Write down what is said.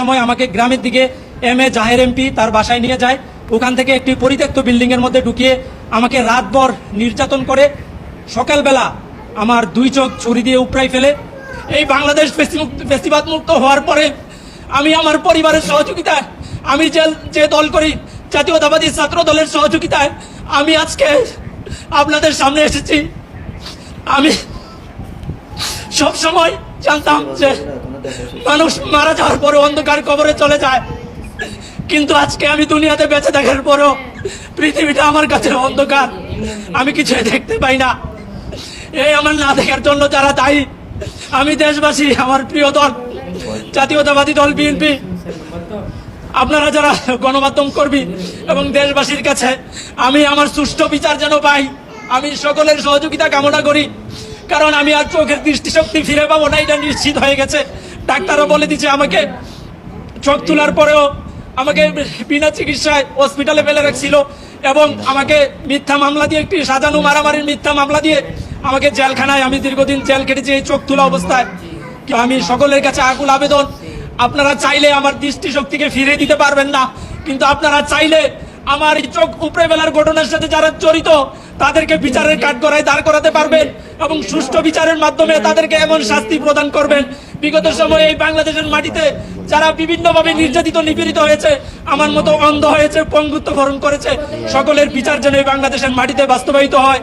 সময় আমাকে গ্রামের দিকে এম এ জাহের এমপি তার বাসায় নিয়ে যায়। ওখান থেকে একটি পরিত্যক্ত বিল্ডিং এর মধ্যে ঢুকিয়ে আমাকে রাতভর নির্যাতন করে। সকালবেলা আমার দুই চোখ ছুরি দিয়ে উপড়াই ফেলে। এই বাংলাদেশ ফেসিবাদ মুক্ত হওয়ার পরে আমি আমার পরিবারের সহযোগিতায়, আমি যে যে দল করি, জাতীয়তাবাদী ছাত্র দলের সহযোগিতায়, আমি আজকে আপনাদের সামনে এসেছি। আমি সব সময় জানতাম যে মানুষ মারা যাওয়ার পরে অন্ধকার কবরে চলে যায়। কিন্তু আজকে আমি দুনিয়াতে বেঁচে দেখার পরেও পৃথিবীটা আমার কাছে অন্ধকার। আমি কিছু দেখতে পাই না। এই আমার না দেখার জন্য যারা দায়ী, আমি দেশবাসী, আমার প্রিয় দল, জাতীয়তাবাদী দল, বিএনপি। আপনারা যারা গণমাধ্যম কর্মী এবং দেশবাসীর কাছে, আমি আমার সুষ্ঠু বিচার যেন পাই, আমি সকলের সহযোগিতা কামনা করি। কারণ আমি আর চোখের দৃষ্টিশক্তি ফিরে পাবো না, এটা নিশ্চিত হয়ে গেছে। ডাক্তারও বলে দিচ্ছে আমাকে চোখ তোলার পরেও আমাকে বিনা চিকিৎসায় হসপিটালে ফেলে রাখছিল এবং আমাকে মিথ্যা মামলা দিয়ে একটি সাজানো মারামারির মিথ্যা মামলা দিয়ে আমাকে জেলখানায় আমি দীর্ঘদিন জেল কেটেছি এই চোখ তোলা অবস্থায়। আমি সকলের কাছে আকুল আবেদন, আপনারা চাইলে আমার দৃষ্টিশক্তিকে ফিরে দিতে পারবেন না, কিন্তু আপনারা চাইলে আমার চোখ উপরে বেলার ঘটনার সাথে যারা জড়িত, তাদেরকে বিচারের কাঠগড়ায় দাঁড় করাতে পারবেন এবং সুষ্ঠু বিচারের মাধ্যমে তাদেরকে এমন শাস্তি প্রদান করবেন। বিগত সময়ে এই বাংলাদেশের মাটিতে যারা বিভিন্নভাবে নির্যাতিত, নিপীড়িত হয়েছে, আমার মতো অন্ধ হয়েছে, পঙ্গুত্ব ভরণ করেছে, সকলের বিচার যেন এই বাংলাদেশের মাটিতে বাস্তবায়িত হয়।